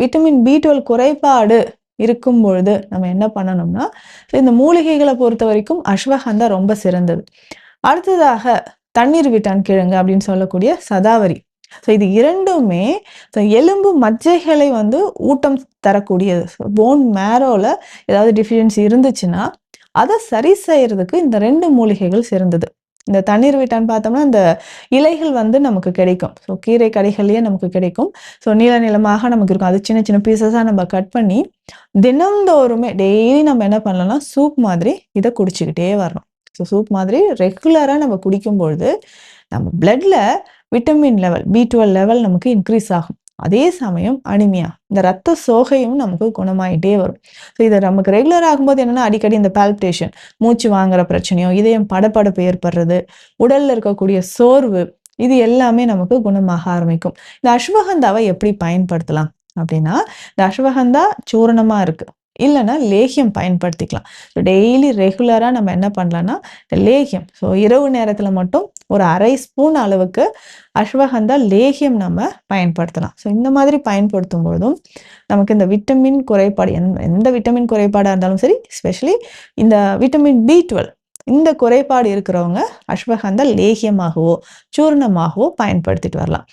Vitamin B twelve குறைபாடு இருக்கும் பொழுது நம்ம என்ன பண்ணணும்னா இந்த மூலிகைகளை பொறுத்த வரைக்கும் அஸ்வகந்தா ரொம்ப சிறந்தது. அடுத்ததாக தண்ணீர் விட்டான் கிழங்கு அப்படின்னு சொல்லக்கூடிய சதாவரி. ஸோ இது இரண்டுமே எலும்பு மஜ்ஜைகளை வந்து ஊட்டம் தரக்கூடியது. போன் மேரோவில் ஏதாவது டிஃபிஷியன்சி இருந்துச்சுன்னா அதை சரி செய்யறதுக்கு இந்த ரெண்டு மூலிகைகள் சிறந்தது. இந்த தண்ணீர் விட்டான்னு பார்த்தோம்னா இந்த இலைகள் வந்து நமக்கு கிடைக்கும். ஸோ கீரை கடைகள்லேயே நமக்கு கிடைக்கும். ஸோ நீள நிலமாக நமக்கு இருக்கும். அது சின்ன சின்ன பீசஸாக நம்ம கட் பண்ணி தினந்தோறுமே டெய்லி நம்ம என்ன பண்ணலாம்னா சூப் மாதிரி இதை குடிச்சுக்கிட்டே வரணும். ஸோ சூப் மாதிரி ரெகுலராக நம்ம குடிக்கும் பொழுது நம்ம பிளட்டில் vitamin level B twelve level நமக்கு இன்க்ரீஸ் ஆகும். அதே சமயம் அனிமியா இந்த ரத்த சோகையும் நமக்கு குணமாயிட்டே வரும். ஸோ இதை நமக்கு ரெகுலர் ஆகும்போது என்னென்னா அடிக்கடி இந்த பால்பிட்டேஷன் மூச்சு வாங்குற பிரச்சனையோ இதயம் படப்படப்பு ஏற்படுறது உடலில் இருக்கக்கூடிய சோர்வு இது எல்லாமே நமக்கு குணமாக ஆரம்பிக்கும். இந்த அஸ்வகந்தாவை எப்படி பயன்படுத்தலாம் அப்படின்னா இந்த அஸ்வகந்தா சூரணமாக இருக்குது இல்லைன்னா லேகியம் பயன்படுத்திக்கலாம். ஸோ டெய்லி ரெகுலராக நம்ம என்ன பண்ணலான்னா இந்த லேகியம். ஸோ இரவு நேரத்தில் மட்டும் ஒரு அரை ஸ்பூன் அளவுக்கு அஸ்வகந்தா லேகியம் நம்ம பயன்படுத்தலாம். ஸோ இந்த மாதிரி பயன்படுத்தும் பொழுதும் நமக்கு இந்த விட்டமின் குறைபாடு எந்த எந்த விட்டமின் குறைபாடாக இருந்தாலும் சரி ஸ்பெஷலி இந்த விட்டமின் பி டுவெல் இந்த குறைபாடு இருக்கிறவங்க அஸ்வகந்தா லேகியமாகவோ சூர்ணமாகவோ பயன்படுத்திட்டு வரலாம்.